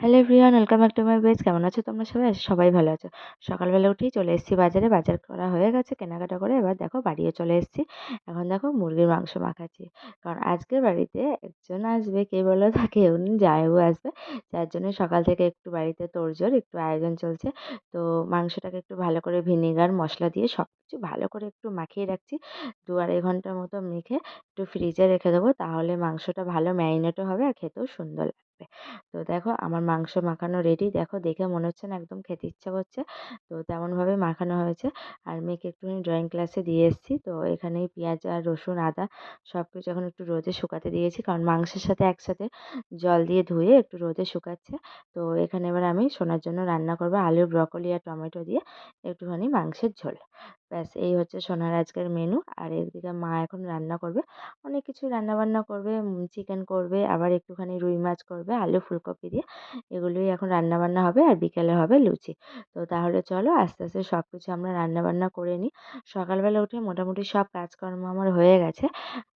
Hello everyone welcome back to my page কেমন আছো তোমরা সবাই? সবাই ভালো আছো। সকালবেলা উঠেই চলে এসেছি বাজারে। বাজার করা হয়ে গেছে, কেনাকাটা করে এবার দেখো বাড়িও চলে এসেছি। এখন দেখো মুরগির মাংস মাখাচ্ছি। কারণ আজকের বাড়িতে একজন আসবে, কে বলো তা? কেউ নেই, জামাইবাবু আসবে। যার জন্য সকাল থেকে একটু বাড়িতে তোড়জোড়, একটু আয়োজন চলছে। তো মাংসটাকে একটু ভালো করে ভিনেগার, মশলা দিয়ে সব কিছু ভালো করে একটু মাখিয়ে রাখছি। দু আড়াই ঘণ্টার মতো মেখে একটু ফ্রিজে রেখে দেবো। তাহলে মাংসটা ভালো ম্যারিনেটও হবে আর খেতেও সুন্দর লাগবে। তো দেখো আমার মাংস মাখানো রেডি দেখো দেখে মনে হচ্ছে না একদম খেতে ইচ্ছা করছে। তো তেমনভাবে মাখানো হয়েছে। আর মেয়েকে একটুখানি ড্রয়িং ক্লাসে দিয়ে এসেছি। তো এখানেই পেঁয়াজ আর রসুন, আদা সব কিছু এখন একটু রোদে শুকাতে দিয়েছি। কারণ মাংসের সাথে একসাথে জল দিয়ে ধুয়ে একটু রোদে শুকাচ্ছে। তো এখানে এবার আমি সোনার জন্য রান্না করব আলু, ব্রকলি আর টমেটো দিয়ে একটুখানি মাংসের ঝোল। ব্যাস, এই হচ্ছে সোনার আজকের মেনু আর এদিকে মা এখন রান্না করবে। অনেক কিছু রান্নাবান্না করবে চিকেন করবে, আবার একটুখানি রুই মাছ করবে, আলু, ফুলকপি দিয়ে। এগুলোই এখন রান্নাবান্না হবে আর বিকেলে হবে লুচি। তো তাহলে চলো আস্তে আস্তে সব কিছু আমরা রান্নাবান্না করে নিই। সকালবেলা উঠে মোটামুটি সব কাজকর্ম আমার হয়ে গেছে।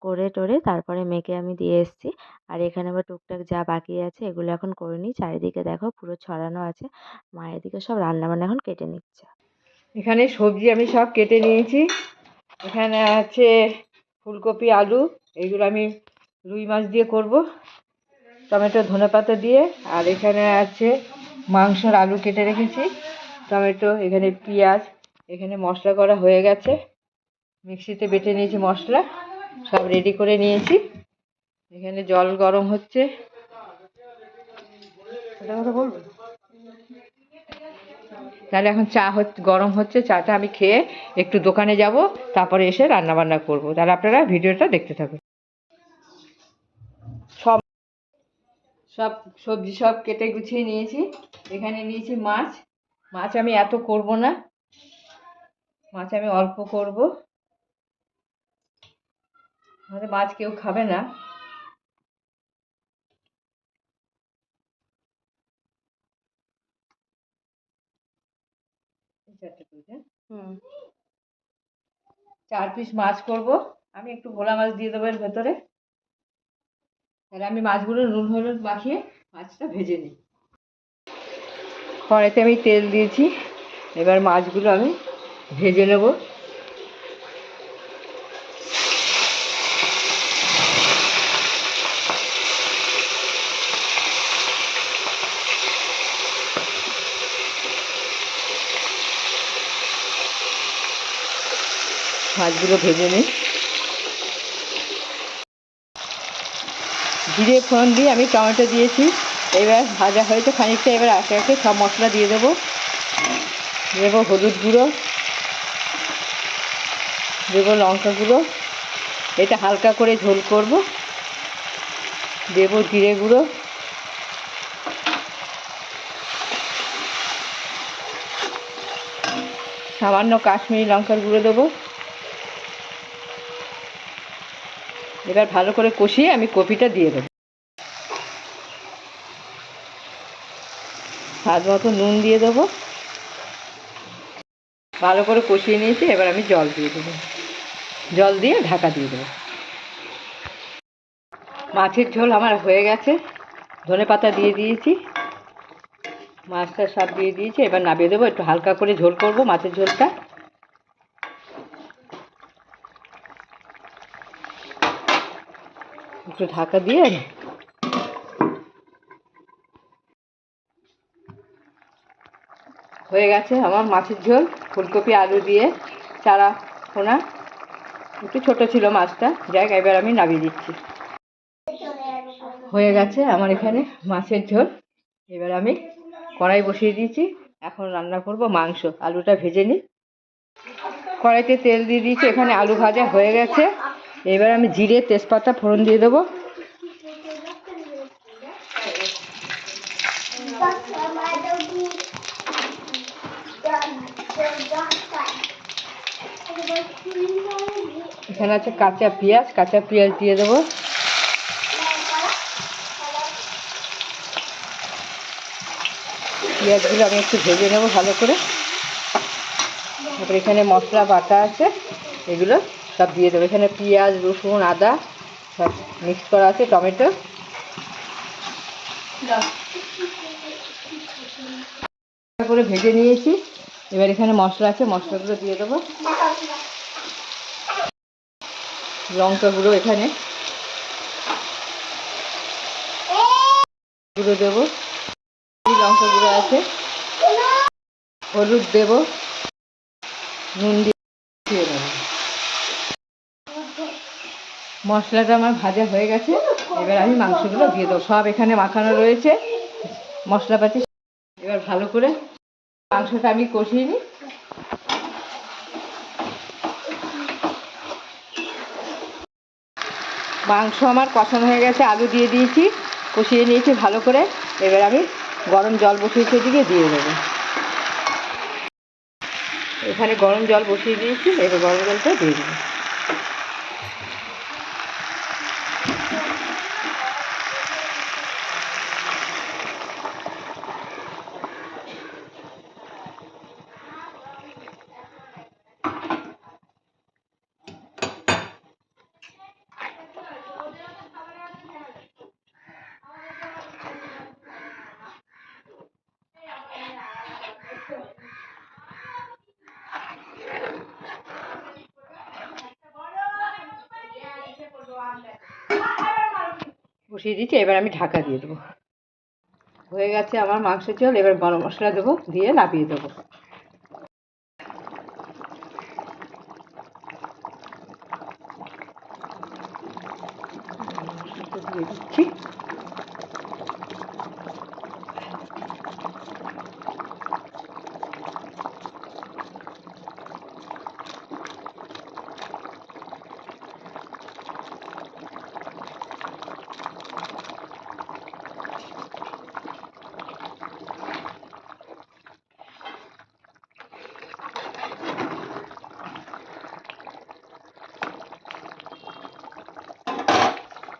করে টোরে তারপরে মেয়েকে আমি দিয়ে এসেছি। আর এখানে আবার টুকটাক যা বাকি আছে এগুলো এখন করে নিই। চারিদিকে দেখো পুরো ছড়ানো আছে। মায়ের দিকে সব রান্নাবান্না এখন কেটে নিচ্ছে। এখানে সবজি আমি সব কেটে নিয়েছি। এখানে আছে ফুলকপি, আলু এইগুলো আমি রুই মাছ দিয়ে করব, টমেটো ধনেপাতা দিয়ে। আর এখানে আছে মাংসর আলু কেটে রেখেছি, টমেটো, এখানে পেঁয়াজ, এখানে মশলা করা হয়ে গেছে। মিক্সিতে বেটে নিয়েছি মশলা, সব রেডি করে নিয়েছি। এখানে জল গরম হচ্ছে। কথা বলব? তাহলে এখন চা হচ্ছে, গরম হচ্ছে, চাটা আমি খেয়ে একটু দোকানে যাব, তারপরে এসে রান্না বান্না করব। তাহলে আপনারা ভিডিওটা দেখতে থাকুন। সব সব সবজি সব কেটে গুছিয়ে নিয়েছি। এখানে নিয়েছি মাছ। মাছ আমি এত করব না। মাছ আমি অল্প করব। মাছ কেউ খাবে না। চারটে হ্যাঁ? হুম। চার পিস মাছ করব। আমি একটু ভোলা মাছ দিয়ে দেবো এর ভেতরে। তাহলে আমি মাছগুলো নুন হলুদ মাখিয়ে মাছটা ভেজে নিই। কড়াইতে আমি তেল দিয়েছি। এবার মাছগুলো আমি ভেজে নেব। মাছগুলো ভেজে নিই। জিরে ফোড়ন দিয়ে আমি টমেটো দিয়েছি। এবার ভাজা হয়েছে খানিকটা, এবার একে একে সব মশলা দিয়ে দেবো। দেবো হলুদ গুঁড়ো, দেবো লঙ্কা গুঁড়ো, এটা হালকা করে ঝোল করব। দেবো জিরে গুঁড়ো। সামান্য কাশ্মীরি লঙ্কার গুঁড়ো দেবো। এবার ভালো করে কষিয়ে আমি কপিটা দিয়ে দেবো। স্বাদ মতো নুন দিয়ে দেবো। ভালো করে কষিয়ে নিয়েছি, এবার আমি জল দিয়ে দেবো। জল দিয়ে ঢাকা দিয়ে দেবো। মাছের ঝোল আমার হয়ে গেছে। ধনে পাতা দিয়ে দিয়েছি। মাছটা সব দিয়ে দিয়েছি। এবার নামিয়ে দেবো। একটু হালকা করে ঝোল করব মাছের ঝোলটা। একটু ঢাকা দিয়ে হয়ে গেছে আমার মাছের ঝোল, ফুলকপি, আলু দিয়ে, চারা পোনা একটু ছোট ছিল মাছটা যাক এবার আমি নামিয়ে দিচ্ছি। হয়ে গেছে আমার এখানে মাছের ঝোল। এবার আমি কড়াই বসিয়ে দিয়েছি। এখন রান্না করব মাংস। আলুটা ভেজে নিই। কড়াইতে তেল দিয়ে দিয়েছি, এখানে আলু ভাজা হয়ে গেছে। এবার আমি জিরে তেজপাতা ফোড়ন দিয়ে দেবো। এখানে আছে কাঁচা পেঁয়াজ কাঁচা পেঁয়াজ দিয়ে দেবো। পেঁয়াজগুলো আমি একটু ভেজে নেব ভালো করে। তারপরে এখানে মশলা বাটা আছে, এগুলো সব দিয়ে দেবো। এখানে পেঁয়াজ, রসুন, আদা সব মিক্স করা আছে, টমেটো। করে ভেজে নিয়েছি। এবার এখানে মশলা আছে, মশলাগুলো দিয়ে দেবো। লঙ্কা গুঁড়ো এখানে। গুঁড়ো দেবো। লঙ্কা গুঁড়ো আছে। হলুদ দেবো। নুন দিয়ে দেবো মশলাটা আমার ভাজা হয়ে গেছে, এবার আমি মাংসগুলো দিয়ে দেবো। সব এখানে মাখানো রয়েছে। মশলাপাতি এবার ভালো করে মাংসটা আমি কষিয়ে নিই। মাংস আমার কষানো হয়ে গেছে, আলু দিয়ে দিয়েছি, কষিয়ে নিয়েছি ভালো করে। এবার আমি গরম জল বসিয়েছি দিকে দিয়ে দেবো। এখানে গরম জল বসিয়ে দিয়েছি, এবার গরম জলটা দিয়ে দেবো। বসিয়ে দিচ্ছি এবার আমি ঢাকা দিয়ে দেবো। হয়ে গেছে আমার মাংস চল এবার গরম মশলা দেবো, দিয়ে নাপিয়ে দেবো। দিচ্ছি।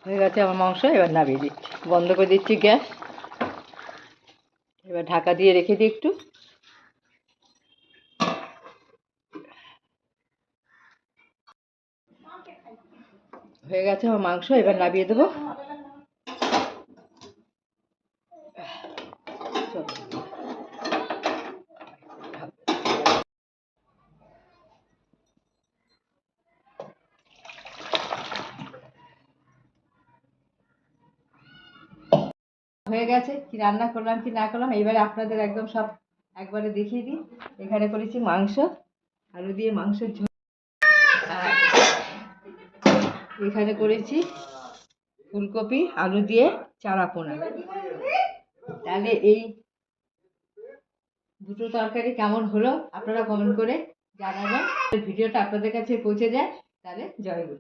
হয়ে গেছে আমার মাংস, এবার নামিয়ে দিচ্ছি। বন্ধ করে দিচ্ছি গ্যাস। এবার ঢাকা দিয়ে রেখে দিই একটু। হয়ে গেছে আমার মাংস, এবার নামিয়ে দেবো চলো। হয়ে গেছে, কি রান্না করলাম, কি না করলাম এবারে আপনাদের একদম সব একবারে দেখিয়ে দিই। এখানে করেছি মাংস, আলু দিয়ে মাংসের ঝোল। এখানে করেছি ফুলকপি, আলু দিয়ে চারা পোনা। তাহলে এই দুটো তরকারি কেমন হলো, আপনারা কমেন্ট করে জানাবেন। ভিডিওটা আপনাদের কাছে পৌঁছে যায়, তাহলে জয় গুরু।